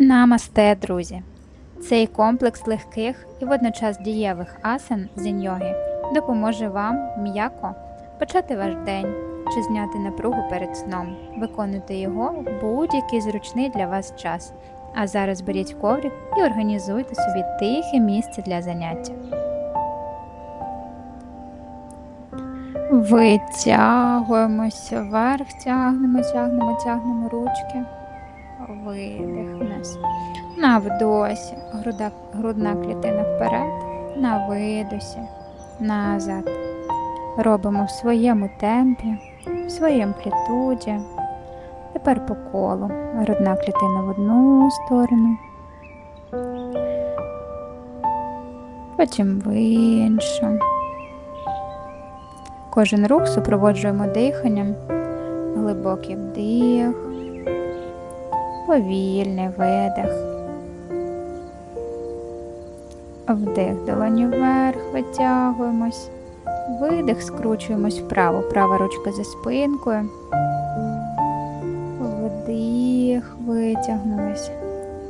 Намасте, друзі! Цей комплекс легких і водночас дієвих асан з іньоги допоможе вам м'яко почати ваш день чи зняти напругу перед сном. Виконуйте його в будь-який зручний для вас час. А зараз беріть коврик і організуйте собі тихе місце для заняття. Витягуємося вверх, тягнемо, тягнемо, тягнемо ручки. Видих вниз. На вдосі, груда, грудна клітина вперед, на видосі, назад. Робимо в своєму темпі, в своїй амплітуді. Тепер по колу. Грудна клітина в одну сторону. Потім в іншу. Кожен рух супроводжуємо диханням, глибокий вдих, повільний видих. Вдих долоні вверх, витягуємось. Видих, скручуємось вправо. Права ручка за спинкою. Вдих, витягнулись.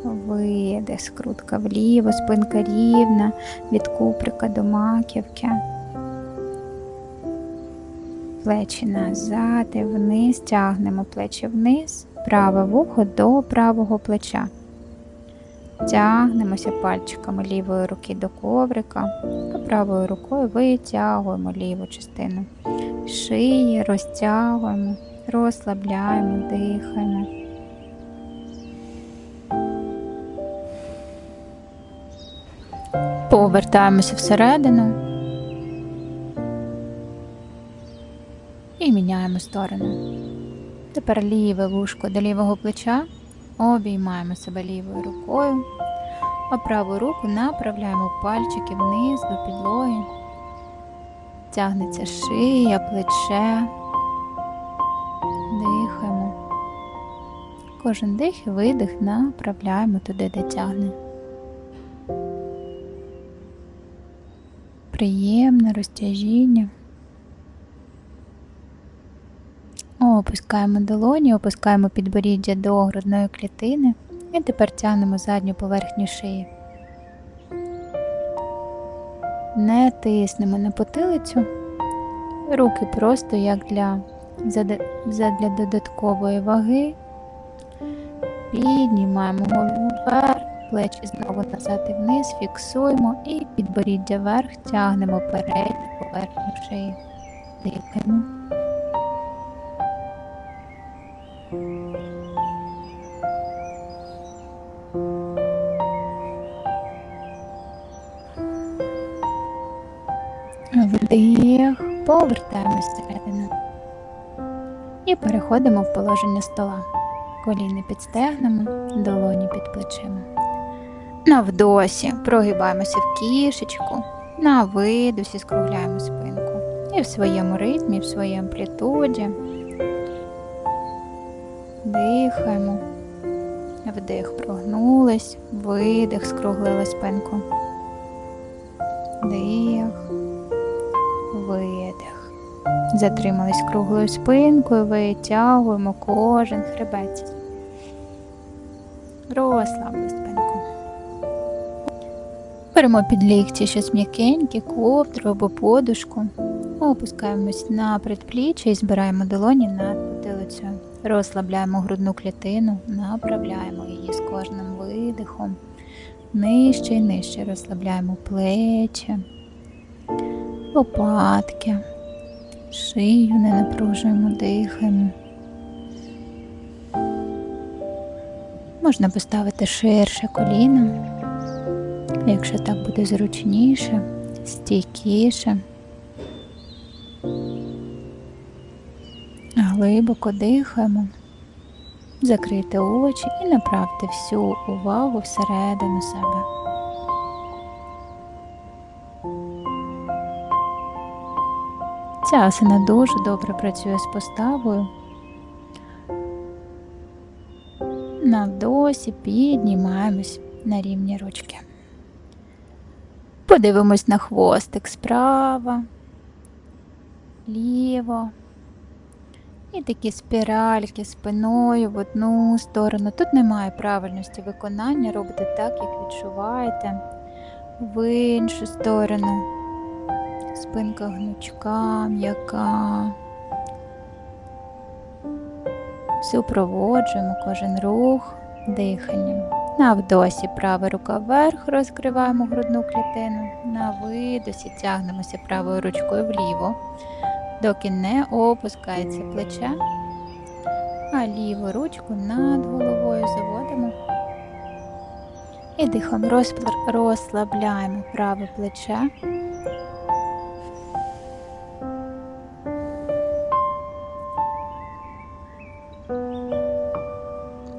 Видих, скрутка вліво, спинка рівна від куприка до маківки. Плечі назад і вниз, тягнемо плечі вниз, праве вухо до правого плеча. Тягнемося пальчиками лівої руки до коврика, а правою рукою витягуємо ліву частину шиї, розтягуємо, розслабляємо, дихаємо. Повертаємося всередину і міняємо сторону. Тепер ліве вушко до лівого плеча. Обіймаємо себе лівою рукою, а праву руку направляємо пальчики вниз до підлоги. Тягнеться шия, плече. Дихаємо. Кожен дих і видих направляємо туди, де тягне. Приємне розтяжіння. Опускаємо долоні, опускаємо підборіддя до грудної клітини і тепер тягнемо задню поверхню шиї. Не тиснемо на потилицю, руки просто як для, для додаткової ваги. Піднімаємо голову вверх, плечі знову назад і вниз, фіксуємо і підборіддя вверх, тягнемо передню поверхню шиї. Дихаємо. Переходимо в положення стола. Коліни під стегнами, долоні під плечима. На вдосі прогибаємося в кішечку, на видосі скругляємо спинку. І в своєму ритмі, в своїй амплітуді. Дихаємо. Вдих прогнулись, видих, скруглили спинку. Дих Затримались круглою спинкою, витягуємо кожен хребець. Розслабили спинку. Беремо під лікті щось м'якеньке, ковдру або подушку. Опускаємось на предпліччя і збираємо долоні над потилицею. Розслабляємо грудну клітину, направляємо її з кожним видихом. Нижче і нижче розслабляємо плечі лопатки, шию не напружуємо, дихаємо. Можна поставити ширше коліно, якщо так буде зручніше, стійкіше. Глибоко дихаємо, закрийте очі і направте всю увагу всередину себе. Ця асана дуже добре працює з поставою. На вдосі піднімаємось на рівні ручки. Подивимось на хвостик справа, ліво, І такі спіральки спиною в одну сторону. Тут немає правильності виконання, робите так, як відчуваєте. В іншу сторону. Спинка гнучка, м'яка. Супроводжуємо кожен рух диханням. На вдосі права рука вверх, розкриваємо грудну клітину. На видосі тягнемося правою ручкою вліво, доки не опускається плече, а ліву ручку над головою заводимо. І дихом розслабляємо праве плече.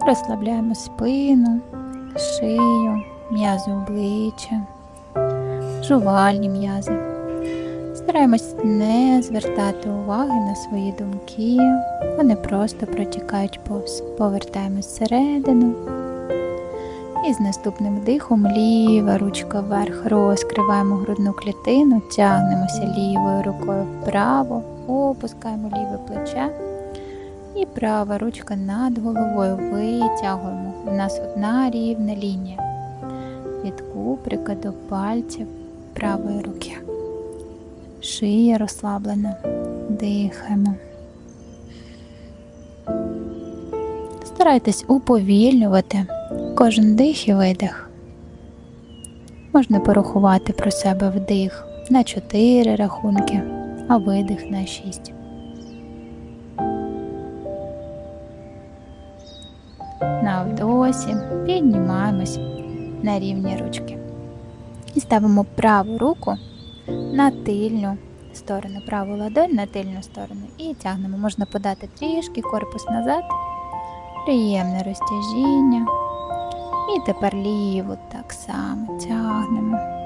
Розслабляємо спину, шию, м'язи обличчя, жувальні м'язи. Стараємось не звертати уваги на свої думки, вони просто протікають повз. Повертаємось всередину. І з наступним вдихом ліва ручка вверх, розкриваємо грудну клітину, тягнемося лівою рукою вправо, опускаємо ліве плече. І права ручка над головою витягуємо. У нас одна рівна лінія. Від куприка до пальців правої руки. Шия розслаблена. Дихаємо. Старайтесь уповільнювати кожен дих і видих. Можна порахувати про себе вдих на 4 рахунки, а видих на 6. На вдосі піднімаємось на рівні ручки. І ставимо праву руку на тильну сторону, праву ладонь на тильну сторону і тягнемо. Можна подати трішки корпус назад, приємне розтяжіння. І тепер ліву так само тягнемо.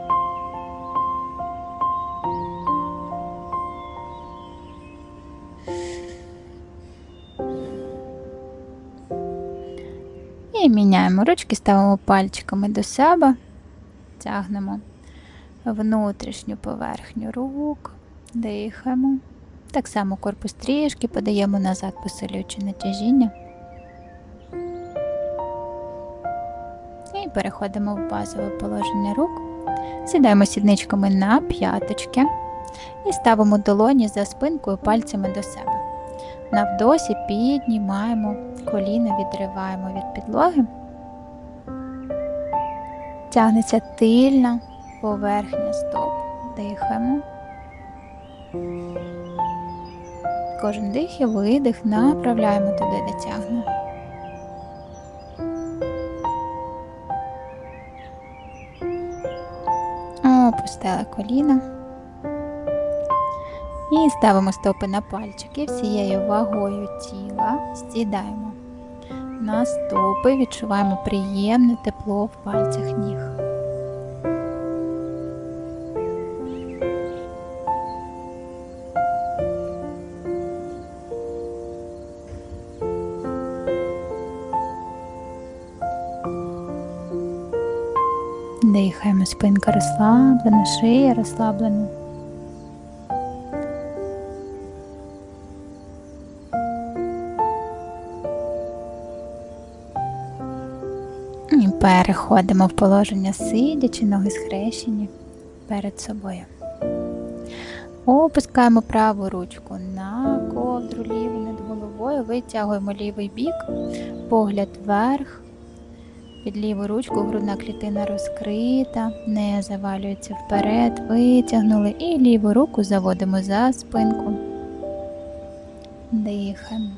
Міняємо ручки, ставимо пальчиками до себе, тягнемо внутрішню поверхню рук, дихаємо. Так само корпус трішки подаємо назад, посилюючи натяжіння. І переходимо в базове положення рук. Сідаємо сідничками на п'яточки і ставимо долоні за спинкою пальцями до себе. На вдосі піднімаємо коліна, відриваємо від підлоги. Тягнеться тильна поверхня стоп. Дихаємо. Кожен дих і видих направляємо туди, де тягне. Опустили коліна. І ставимо стопи на пальчики всією вагою тіла. Сідаємо на стопи, відчуваємо приємне тепло в пальцях ніг. Дихаємо, спинка розслаблена, шия розслаблена. Переходимо в положення сидячи, ноги схрещені перед собою. Опускаємо праву ручку на ковдру ліву над головою, витягуємо лівий бік, погляд вверх. Під ліву ручку грудна клітина розкрита, не завалюється вперед, витягнули і ліву руку заводимо за спинку. Дихаємо.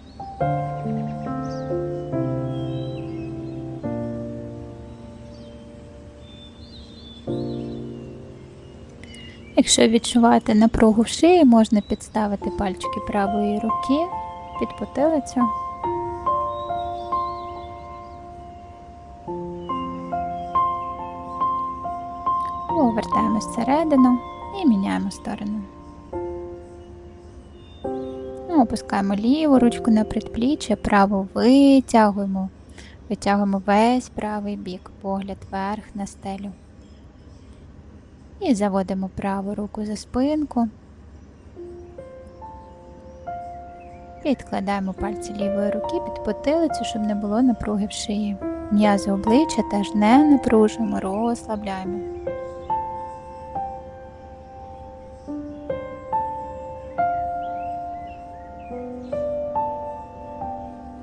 Якщо відчуваєте напругу в шиї, можна підставити пальчики правої руки під потилицю. Повертаємось всередину і міняємо сторону. Опускаємо ліву ручку на предпліччя, праву витягуємо, витягуємо весь правий бік, погляд вверх на стелю. І заводимо праву руку за спинку. Підкладаємо пальці лівої руки під потилицю, щоб не було напруги в шиї. М'язи обличчя теж не напружуємо, розслабляємо.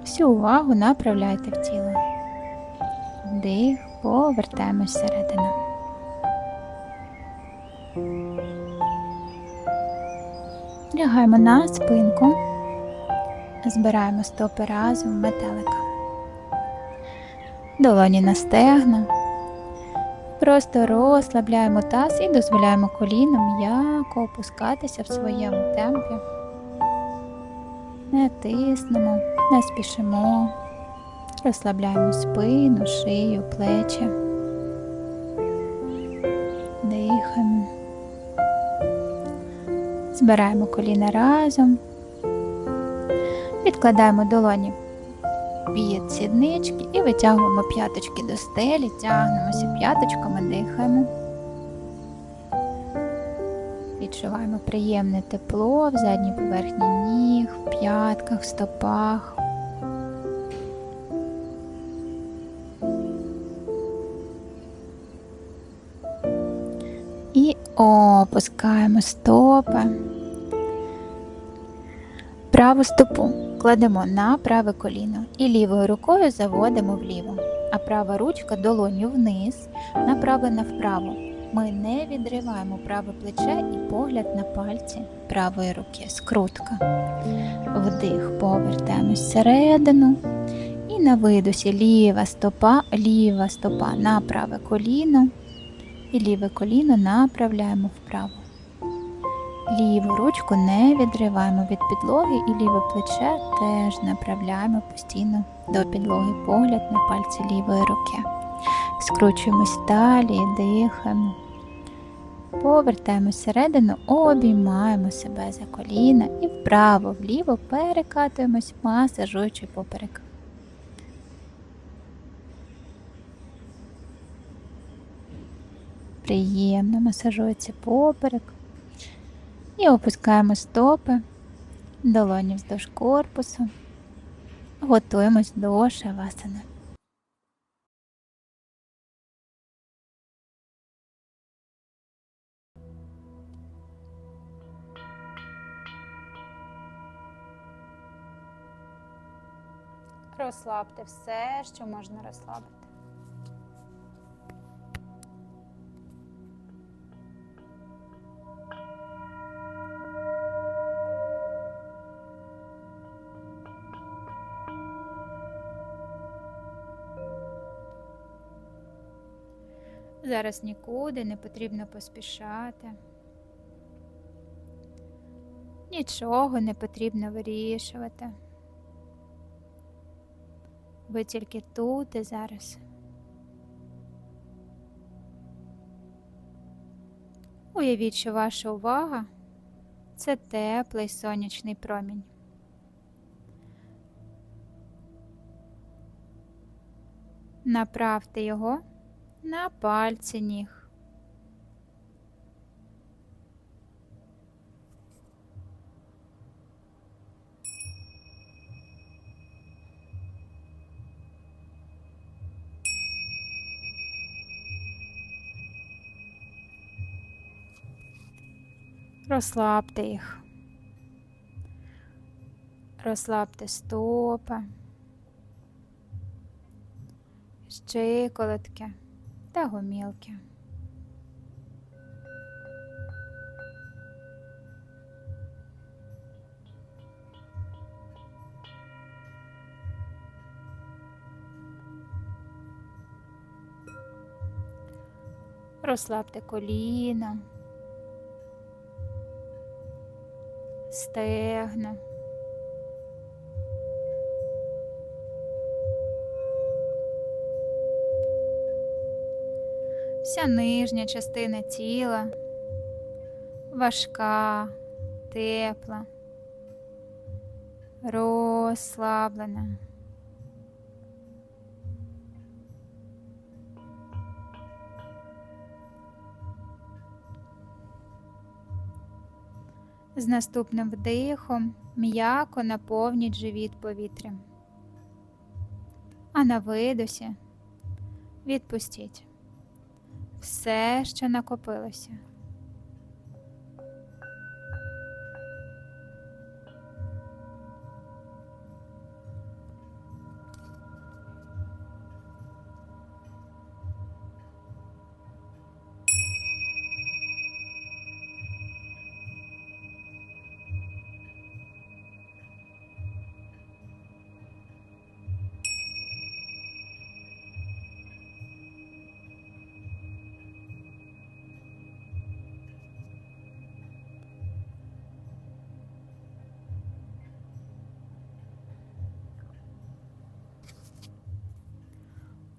Всю увагу направляйте в тіло. Вдих, повертаємось всередину. Лягаємо на спинку, збираємо стопи разом метелика. Долоні на стегна. Просто розслабляємо таз і дозволяємо коліном м'яко опускатися в своєму темпі. Не тиснемо, не спішимо. Розслабляємо спину, шию, плечі. Збираємо коліна разом. Відкладаємо долоні під сіднички і витягуємо п'яточки до стелі, тягнемося п'яточками, дихаємо. Відчуваємо приємне тепло в задній поверхні ніг, в п'ятках, в стопах. І опускаємо стопи. Праву стопу кладемо на праве коліно і лівою рукою заводимо вліво, а права ручка долоню вниз, направлена вправо. Ми не відриваємо праве плече і погляд на пальці правої руки. Скрутка. Вдих, повертаємось всередину. І на видосі ліва стопа, ліва стопа на праве коліно. І ліве коліно направляємо вправо. Ліву ручку не відриваємо від підлоги і ліве плече теж направляємо постійно до підлоги погляд на пальці лівої руки. Скручуємось далі, дихаємо. Повертаємось всередину, обіймаємо себе за коліна і вправо-вліво перекатуємось, масажуючи поперек. Приємно масажується поперек. І опускаємо стопи, долоні вздовж корпусу. Готуємось до шавасани. Розслабте все, що можна розслабити. Зараз нікуди не потрібно поспішати. Нічого не потрібно вирішувати. Ви тільки тут і зараз. Уявіть, що ваша увага це теплий сонячний промінь. Направте його на пальці ніг. Розслабте їх. Розслабте стопи, щиколотки та гомілки. Розслабте коліна, стегна. Вся нижня частина тіла важка, тепла, розслаблена. З наступним вдихом м'яко наповніть живіт повітрям. А на видосі відпустіть все, що накопилося.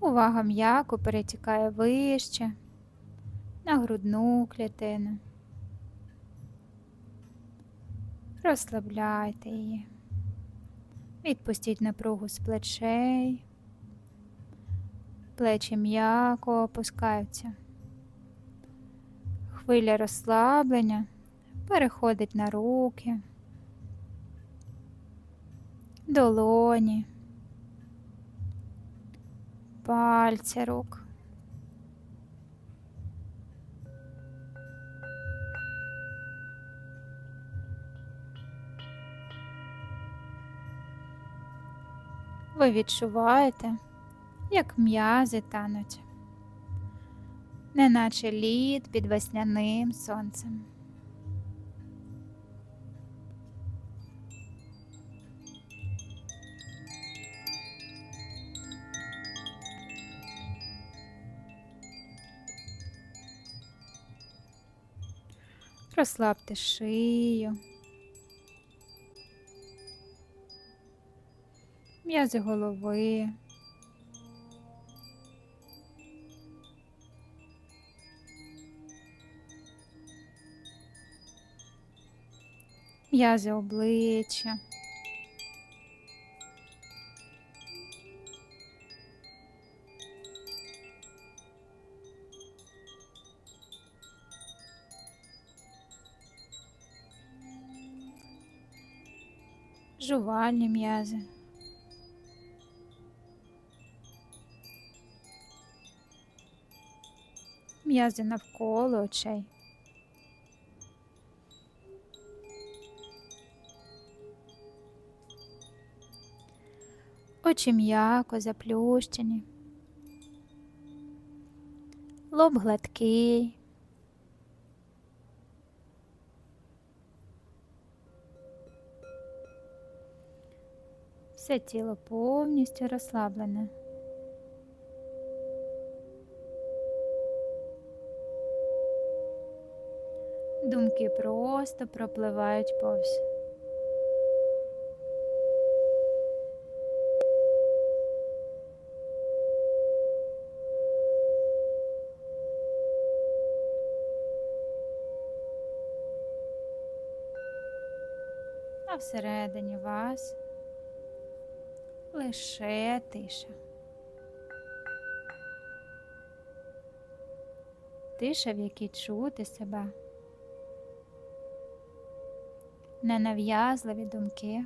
Увага м'яко перетікає вище на грудну клітину. Розслабляйте її. Відпустіть напругу з плечей. Плечі м'яко опускаються. Хвиля розслаблення переходить на руки, долоні пальці рук. Ви відчуваєте, як м'язи тануть, неначе лід під весняним сонцем. Розслабте шию, м'язи голови. М'язи обличчя. Жувальні м'язи. М'язи навколо очей. Очі м'яко заплющені, лоб гладкий. Все тіло повністю розслаблене. Думки просто пропливають повз. А всередині вас лише тиша. Тиша, в якій чути себе, ненав'язливі думки,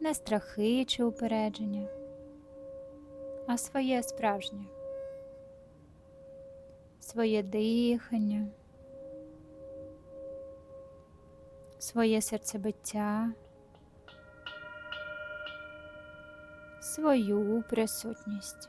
не страхи чи упередження, а своє справжнє, своє дихання, своє серцебиття. Свою присутність.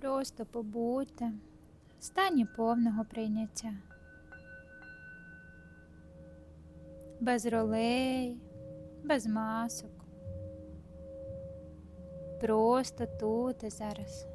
Просто побудьте в стані повного прийняття. Без ролей, без масок. Просто тут і зараз.